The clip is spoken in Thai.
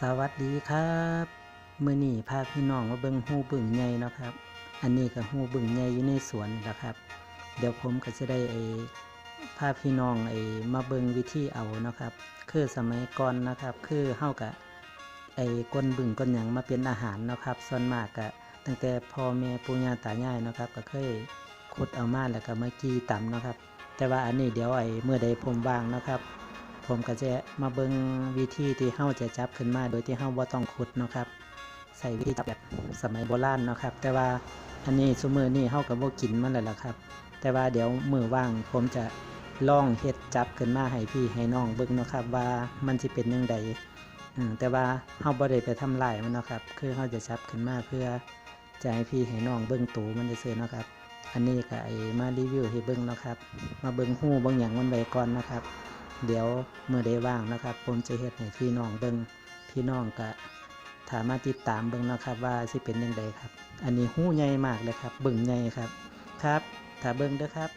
สวัสดีครับมื้อนี้พาพี่น้องมาเบิ่งหูบึ่งใหญ่นะครับ อันนี้ก็หูบึ่งใหญ่อยู่ในสวนนี่แหละครับ เดี๋ยวผมก็จะได้ไอ้พาพี่น้องไอ้มาเบิ่งวิธีเอานะครับ คือสมัยก่อนนะครับ คือเฮากะไอ้ก้นบึ่งก้นหยังมาเป็นอาหารนะครับ ส่วนมากก็ตั้งแต่พ่อแม่ปู่ย่าตายายนะครับ ก็เคยขุดเอามาแล้วก็มากีตำเนะครับ แต่ว่าอันนี้เดี๋ยวไอ้เมื่อใดผมว่างนะครับ ผมก็จะมาเบิงวิธีที่เฮาจะจับขึ้นมา โดยที่เฮาบ่ต้องขุดเนาะครับ ใส่วิธีจับแบบสมัยโบราณเนาะครับ แต่ว่าอันนี้ซุมือนี้เฮาก็บ่กินมันแล้วล่ะครับ แต่ว่าเดี๋ยวมือว่างผมจะลองเฮ็ดจับขึ้นมาให้พี่ให้น้องเบิ่งเนาะครับ ว่ามันสิเป็นจังไดอืมแต่ว่าเฮาบ่ได้ไปทำลายมันเนาะครับ คือเฮาจะจับขึ้นมาเพื่อจะให้พี่ให้น้องเบิ่งตูมันจะซื่อเนาะครับอันนี้ก็ไอมารีวิวให้เบิ่งเนาะครับ มาเบิ่งฮู้เบิ่งหยังมันไว้ก่อนนะครับ เดี๋ยวเมื่อได้ว่างนะครับ ผมจะเฮ็ดให้พี่น้องเบิ้งพี่น้องก็ถามมาติดตามเบิ้งนะครับ ว่าสิเป็นยังไงครับ อันนี้หู้ใหญ่มากเลยครับเบิ่งใหญ่ครับ ครับ ถ้าเบิ้งเด้อครับ